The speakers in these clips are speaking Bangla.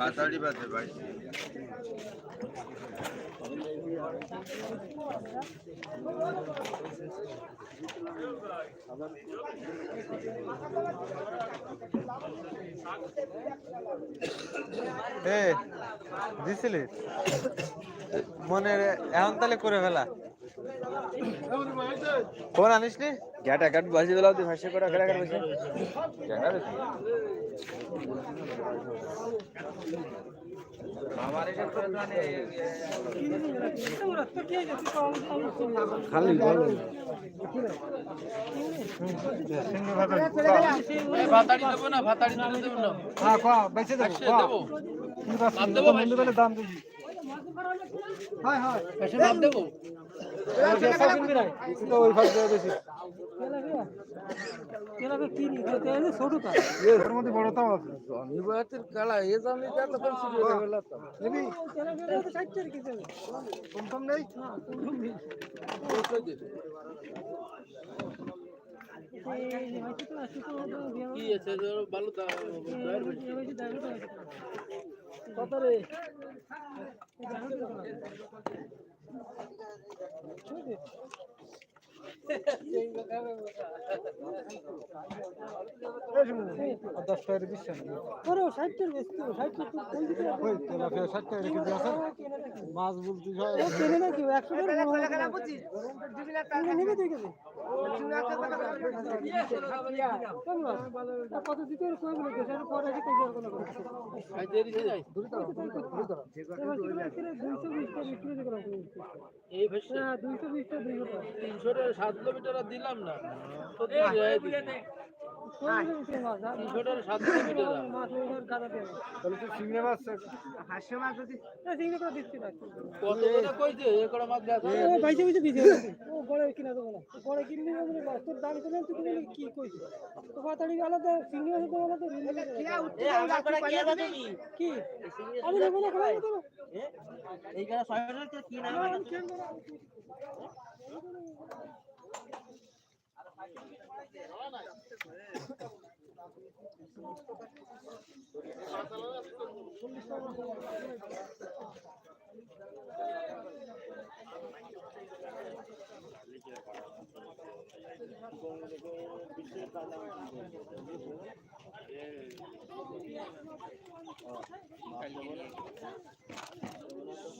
ভাতাড়ি এ দিছিলি? মনে এখন তাহলে করে ফেলা। ফোন আনিস নি গ্যাটা গাট বাজে দিলাও তুই ভাষা করে গেলা গেল খালি বলো। ভাতাড়ি দেবো না ভাতাড়ি দেবো হ্যাঁ বেঁচে দেবো দাম দিবি। হয় হয়। দেবে? কি আছে ভালো কত রে Tabii. দশ টাকা দিস করো ষাটটার বেশি তেলাপিয়া ষাট টাকা মাছ বলতে হয় কেনে একশো টাকা দেখে কত দিতে পরে হয়ে দুইশো বিশটা দুইশো টাকা সাত কিলোমিটার আর দিলাম না। তো এইখানে ছয়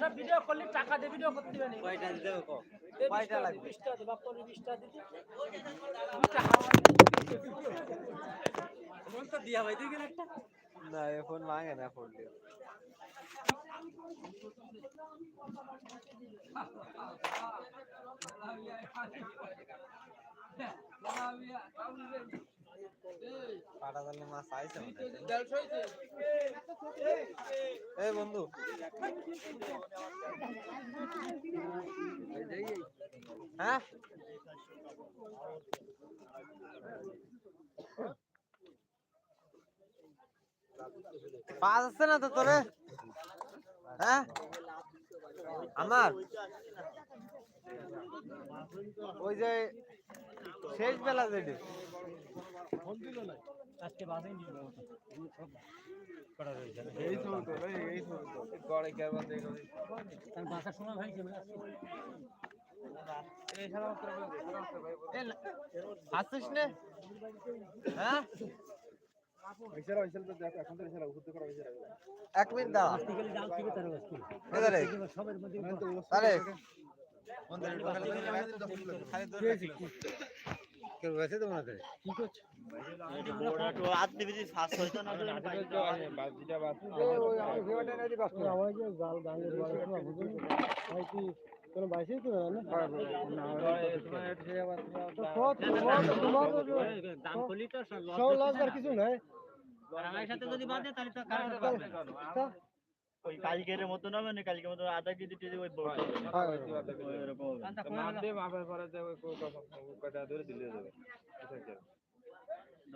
সব ভিডিও করলে টাকা দিয়ে ভিডিও করতে দিবে না কয়টা দিতে কয়টা লাগবে বিশটা দে বাপ করে বিশটা দিতে তো দিয়া ভাই দিকে একটা না এখন মাঙে না ফোন দিয়ে পাটা জালে মাছ আইছে এই বন্ধু। হ্যাঁ? পাঁচ আছে না তো তোরে? হ্যাঁ? আমার ওই যে শেষ বেলা যেটি আজকে বাজে এই তো এই তো গড়ে কে বলতে তার ভাষা শোনা ভাই কেমন আছে আসিস নে হ্যাঁ এক মিনিট দাঁড়া আজকে জাল থেকে মনে কোনো বাইসেই তো না সব কিছু নাই তা ওই কালকের মতো না মানে কালকের মতো আধা কেজি টেজি ওই বড় মাপ দিয়ে মাপের পরে যে ওই কটা ধরে দিলে যাবে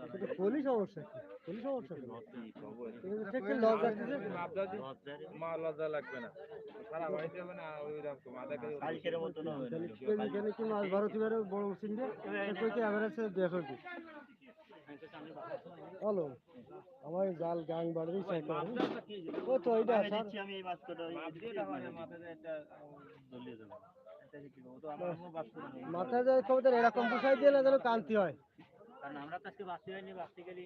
কিন্তু পুলিশ সমস্যা কি সমস্যা কি তুমি তো ঠিক লজ আসতেছে। মাপ দাদি মা লজ্জা লাগবে না। সারা বাড়িতে হবে না ওই রকম। আধা কেজি কালকের মতো না হবে এখানে কি মাছ ভারতী বেরো বড় সিন্ধে এরপর কি এভারেজ দেড়শো কি হলো আমার জাল গাং বাড়ি ও তো আমি এই মাছ দলিয়ে দেবো। মাথায় যায় এরকম পোষাই দিয়ে না যেন কান্তি হয়। কারণ আমরা তো আজকে বাঁচতে হয়নি বাঁচতে গেলে।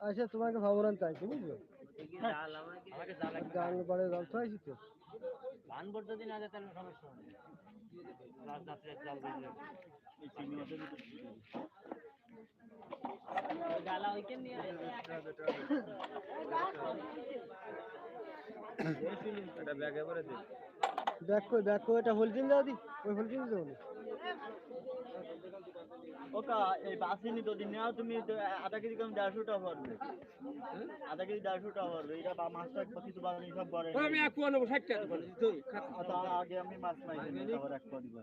আচ্ছা তোমাকে ভাবরান চাইছি বুঝলো? জাল আমাকে আমাকে জাল তো আইছি যদি না যায় তাহলে সমস্যা হবে বেরিয়ে এই মাছের ওইখান নিয়ে এটা ব্যাগে ভরে দিই দেখো দেখো এটা হোলচিন দাও দি। ওই হোলচিন দাও ওকা এই বাসিনি তো দিন নেওয়া তুমি আধা কেজি কম দেড়শো টাকা পারবে আধা কেজি দেড়শো টাকা পারবে এটা বা মাছটা কিছু বাজারে সব বড় আমি এক কোয়া নেব ষাট টাকা তো তার আগে আমি মাছ নাই আবার এক ঠুঙ্গা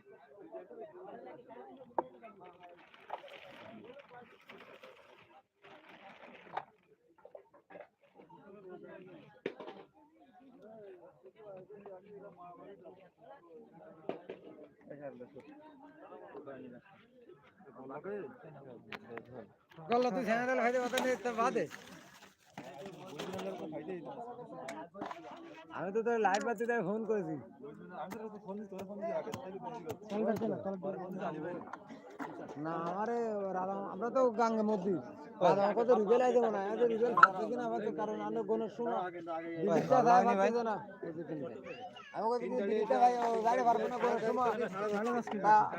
গল্লা তুই ছেড়ে দিলে ভাই কথা নেই তো বাদে। আমি তো তোর লাইভ বাতি তাই ফোন করেছি। ফোন করছে। না না আমারে রাধা আমরা তো গাঙ্গে মধ্যে। রাধা কত রিবেল আই দেবো না এত রিবেল থাকবে কিনা আমার কারণ আমরা কোনো সময় দিদিটা ভাই না। আমাকে যদি দিদিটা ভাই ও গাড়ি পারব না কোনো সময় তা-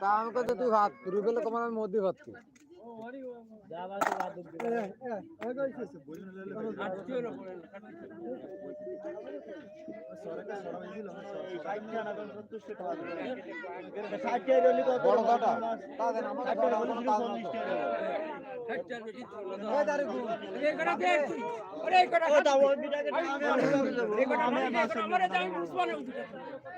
তা আমাকে তো তুই ভাত রিবেল কমান আমি মধ্যে ভাবছি এই ষাট টাকা না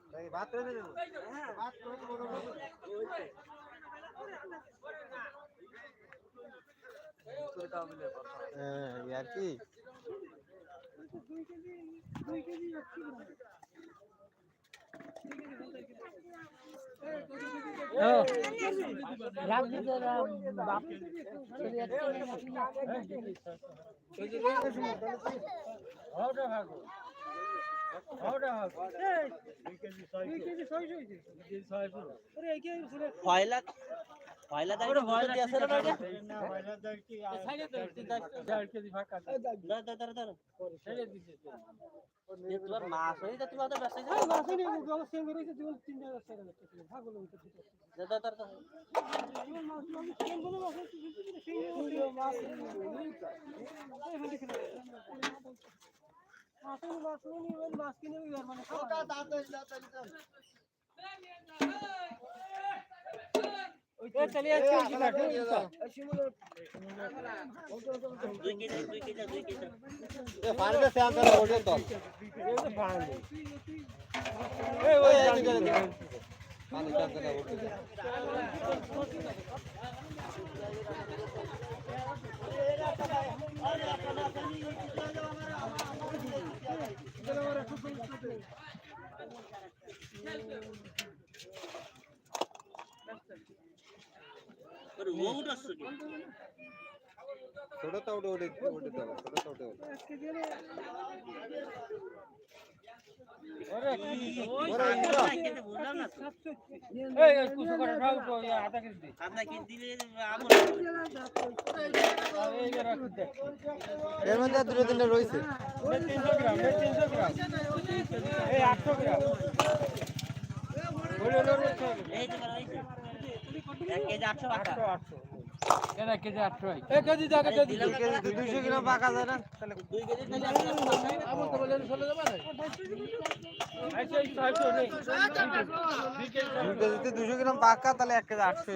বড় কাটা মাছ। তা দেন আমাকে ষাট টাকা হলে শুধু চল্লিশ টাকা দেবেন। এই তারিখ ও দাও, ওই বিটাকে দাও, আমি আর হিসাবে দেবো। আমি আর মাছ নেব না। তারা- তারা- আমি বুঝব না টাও তারা দিব চার টাকা দিতে মানে আমি আমার। দিব না আমি বুঝব না দে আমি বুঝব না খাব খাতে দেবো না টা দিয়ে না খাব সেটা বাড়ি দিয়ে কাজ করে করে এই কুটা নিয়ে আরে ভাত রেখে দেবো আর কি পয়লা পয়লা তারিখে ভয়লা দিয়ে আসলে না এটা? না পয়লা তারিখে আর- সাইডে তো দেড় কেজি দাঁড়া, দাঁড়া। ছেড়ে দিছে এ তোমার মাছ হয়ে যা, তো এই মাসে নিয়ে মুখ আমার সেম বেরিয়েছে জীবন তিন হাজার টাকা লাগছে ভাগলো উঠে ঠিক আছে যা, দাঁড়া, দাঁড়া, দাঁড়া। জীবন মাছ আমি সেম বলে মাছ সেই মাছ মাছ মাছ নিয়ে মাছ কিনে মানে খাওয়া পানিটা স্যাম তাহলে ওঠে তো এই উঠে উঠে দুইশো গ্রাম পাকা যায় দুই দুশো গ্রাম পাকা তাহলে এক কেজি আটশো।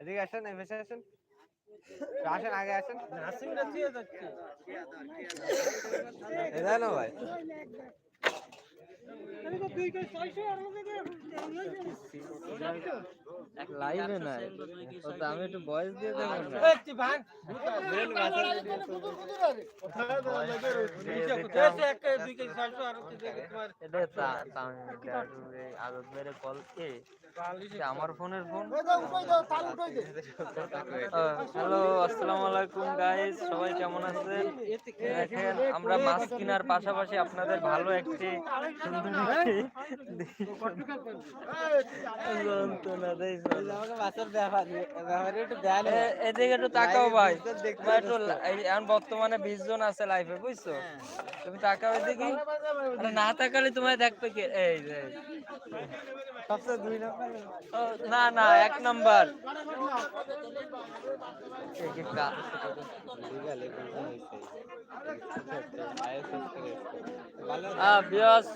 এদিকে আসেন পাশে আসেন। আসেন আগে আসেন। এটা না ভাই। লাইভে আমি একটু দিয়ে আমার ফোনের ফোন হ্যালো আসসালামু আলাইকুম গাইস সবাই কেমন আছেন? আমরা মাছ কেনার পাশাপাশি আপনাদের ভালো একটি সুন্দর এদিকে একটু তাকাও ভাই। একটু এখন বর্তমানে বিশ জন আছে লাইফে বুঝছ? তুমি তাকাও এদিকে। না তাকালে তোমায় দেখবে কে? এই সবচেয়ে দুই নম্বর। না না এক নাম্বার।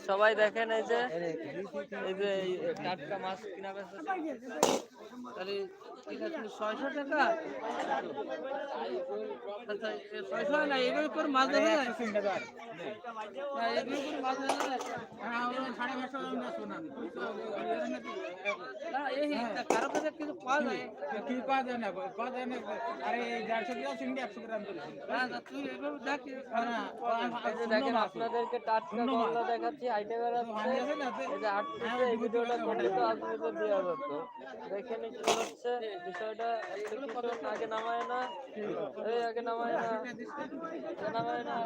সবাই দেখেন দেখেন এই যে এই যে টাটকা মাছ কিনা বেচা তাহলে ছয়শো টাকা। আচ্ছা ছয়শো না? এগুলো করে মাছ ধরা না এগুলো করে মাছ ধরা যায়? না এই কারও কাছে কিছু পাওয়া যায়? কি পাওয়া যায় না পাওয়া যায় না আরে দেড়শো গ্রাম চিংড়ি একশো গ্রাম না না তুই এভাবে দেখ দেখেন আপনাদেরকে টাটকা দেখাচ্ছি আইটে যেত দেখেন হচ্ছে বিষয়টা আগে নামায় না এই আগে নামায় না নামায় না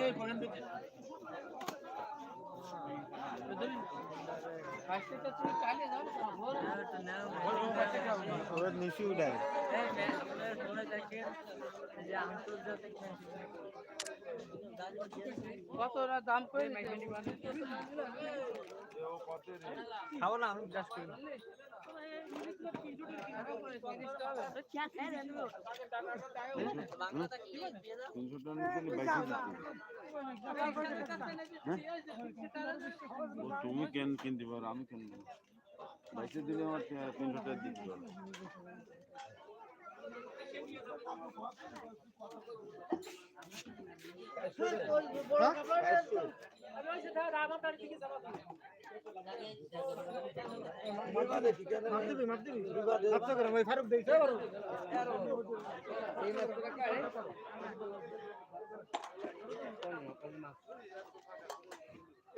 এই দিকে ফার্স্টটা তুমি চালিয়ে কত দাম করে খাব না আমি জাস্ট তুমি কেন কিনতে পারো? আমি কেন বাইশে দিলে আমার তিনশো টাকা দিতে পারো ফারুক দিয়েছে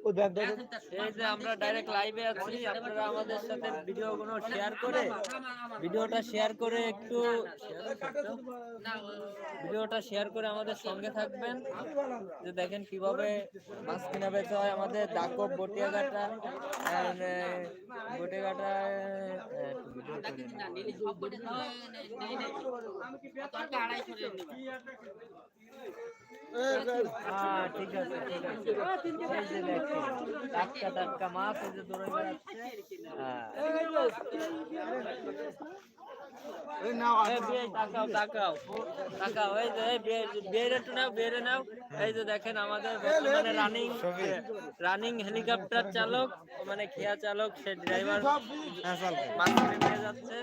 রে ও দেখ দেখ এই যে আমরা ডাইরেক্ট লাইভে আছি আপনারা আমাদের সাথে ভিডিও গুলো শেয়ার করে ভিডিওটা শেয়ার করে একটু ভিডিওটা শেয়ার করে আমাদের সঙ্গে থাকবেন। যে দেখেন কীভাবে মাছ কিনা বেচা হয় আমাদের দাকব বটিয়াঘাটা বটিয়াঘাটা ভিডিও। হ্যাঁ ঠিক আছে ঠিক আছে। এই যে দেখেন টাটকা মাছ এই যে বেড়াচ্ছে। হ্যাঁ। দেখেন আমাদের বর্তমানে রানিং রানিং হেলিকপ্টার চালক মানে খেয়া চালক সে ড্রাইভার নিয়ে যাচ্ছে।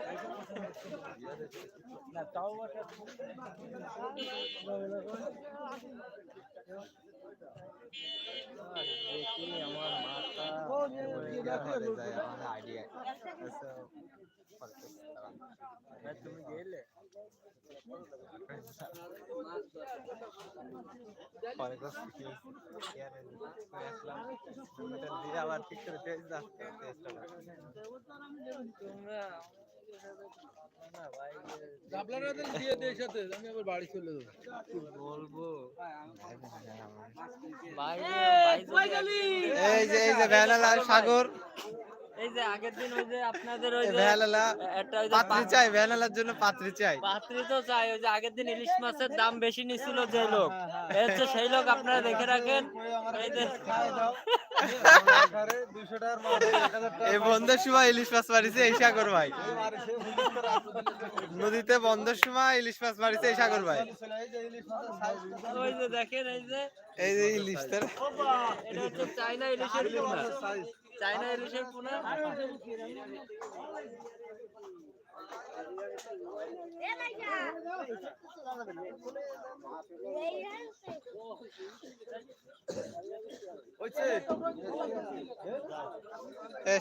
আমার মাথা? আইডিয়া তুমি গেলে আবার ঠিক করে দিয়ে দিয়ে সাথে আমি আবার বাড়ি চলে যাব বলব ভাই যদি এই যে এই যে ভ্যানালা সাগর। এই যে আগের দিন ওই যে আপনাদের ওই যে ভ্যানালা একটা ওই যে পাত্রী চাই ভ্যানালার জন্য পাত্রী চাই। পাত্রী তো চাই ওই যে আগের দিন ইলিশ মাছের দাম বেশি নিছিল যে লোক। এই হচ্ছে সেই লোক আপনারা দেখে রাখেন। এই যে এই বন্ধের সময় ইলিশ মাছ মারিছে এই সাগর ভাই। নদীতে বন্ধের সময় ইলিশ মাছ মারিছে এই সাগর ভাই। ওই যে দেখেন এই যে এই যে ইলিশ তার এটা হচ্ছে চাইনা ইলিশের ইলিশের পোনা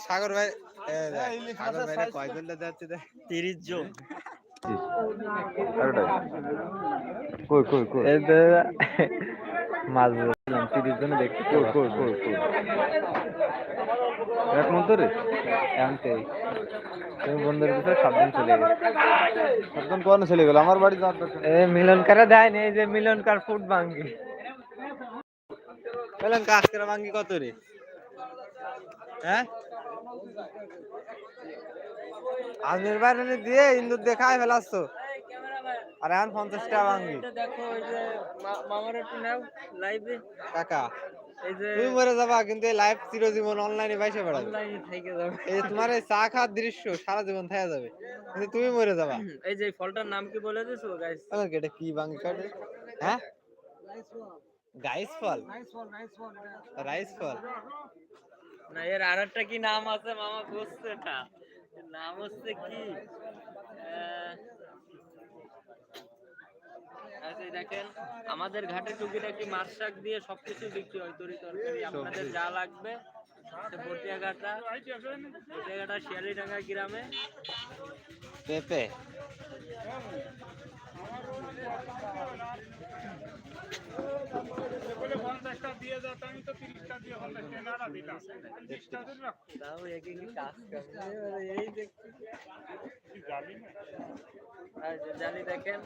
সাগর ভাই এ সাগর ভাই কয়জন যাচ্ছে তিরিশ জন। কই কই কই? মাছ ধরছিলাম তিরিশ জনে দেখতে কই কই কই কই? এক মন্তরে এমনটাই তুমি বন্ধুর ভিতরে সাবধান চলে গেল। সাবধান কোন চলে গেল? আমার বাড়ি যাওয়ার দরকার এ মিলন কারে দেয় না? এই যে মিলন কার ফুট ভাঙ্গি। মিলন কাজ করে ভাঙ্গি কত রে? হ্যাঁ? আজমির বাইরে দিয়ে ইন্দুর দেখায় এই ক্যামেরাম্যান আর এখন পঞ্চাশ টাকা ভাঙ্গি দেখো ওই যে মামার একটু নাও লাইভে যে তুমি মরে যাবা কিন্তু এই লাইফ চিরজীবন অনলাইনে বাইসে বেড়াবে। অনলাইনে থেকে যাবে। এই তোমার এই চা খাওয়ার দৃশ্য সারা জীবন থাকা যাবে। কিন্তু তুমি মরে যাবা। এই যে ফলটার নাম কি বলে দিছো গাইস আমাকে এটা কি ভাঙ্গি কাটে হ্যাঁ? গাইস ফল রাইস ফল না এর আরেকটা কি নাম আছে? মামা বুঝছে না নাম হচ্ছে কি? এই দেখেন আমাদের ঘাটে টুকিটাকি মাছ শাক দিয়ে সবকিছু বিক্রি হয় তরি তরকারি আপনাদের যা লাগবে সে বটিয়াঘাটা বটিয়াঘাটা শিয়ালিডাঙ্গা গ্রামে। পেঁপে। জানি দেখেন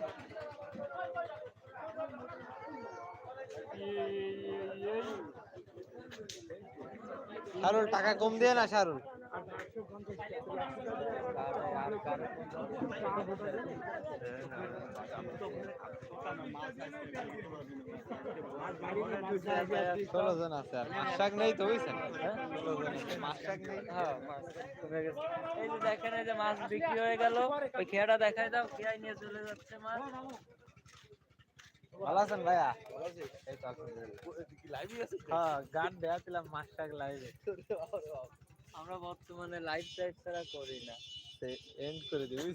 শারুল টাকা কম দিয়ে না শারুল? ষোলো জন আছে আর নেই তো বুঝছেন? হ্যাঁ। এই যে দেখেন এই যে মাছ বিক্রি হয়ে গেল। ওই খেয়াটা দেখাই দাও খেয়াই নিয়ে চলে যাচ্ছে মাছ। ভালো আছেন ভাইয়া। হ্যাঁ গান দেয়া ছিলাম মাছ শাক লাইভে আমরা বর্তমানে লাইভ টাইপ ছাড়া করি না। এন্ড করে দিই